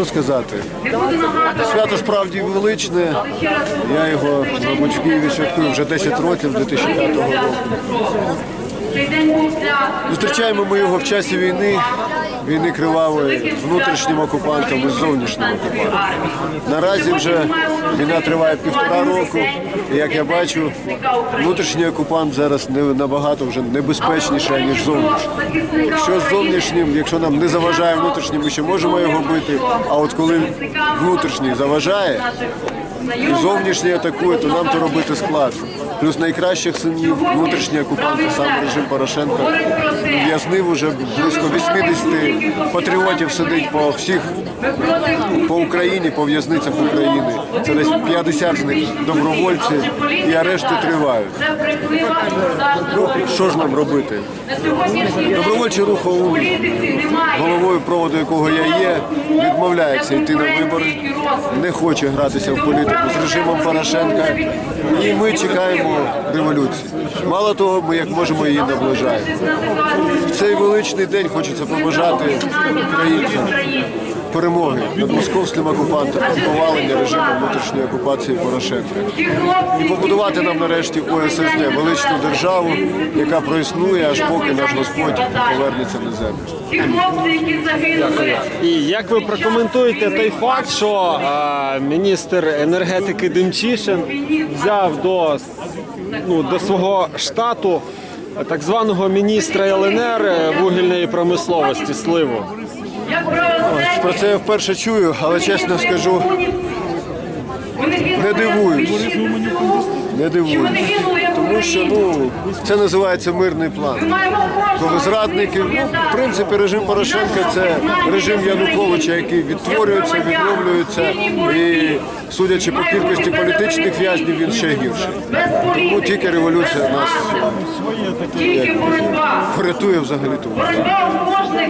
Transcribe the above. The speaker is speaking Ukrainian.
Що сказати? Свято справді величне. Я його, мабуть, в Києві святкую вже 10 років, 2005 року. Зустрічаємо ми його в часі війни, війни кривавої з внутрішнім окупантом і зовнішнім окупантом. Наразі вже війна триває півтора року, і як я бачу, внутрішній окупант зараз не набагато вже небезпечніше, ніж зовнішній. Якщо з зовнішнім, якщо нам не заважає внутрішній, ми ще можемо його бити. А от коли внутрішній заважає і зовнішній атакує, то нам то робити складно. Плюс найкращих синів внутрішні окупанти, сам режим Порошенка в'язнив уже близько 80 патріотів сидить по всіх по Україні, по в'язницях України. Це десь 50 з них добровольці, і арешти тривають. що ж нам робити? Добровольчий рух ОУН, головою проводу якого я є, відмовляється йти на вибори, не хоче гратися в політику з режимом Порошенка. І ми чекаємо революції. Мало того, ми як можемо її наближаємо. В день хочеться побажати українцям перемоги над московським окупантом і повалення режиму внутрішньої окупації Порошенка. І побудувати нам нарешті ОССД, величну державу, яка проіснує, аж поки наш Господь повернеться на землю. І як ви прокоментуєте той факт, що е, міністр енергетики Демчишин взяв до, ну, до свого штату так званого міністра ЛНР е, вугільної промисловості Сливу? Як Про це я вперше чую, але чесно скажу, не дивуюсь. Не дивуюсь. Тому що ну, це називається мирний план. Коли зрадники, ну, в принципі, режим Порошенка це режим Януковича, який відтворюється, відновлюється. І судячи по кількості політичних в'язнів, він ще гірший. Тому тільки революція нас Тільки боротьба. порятує взагалі тому. Кожних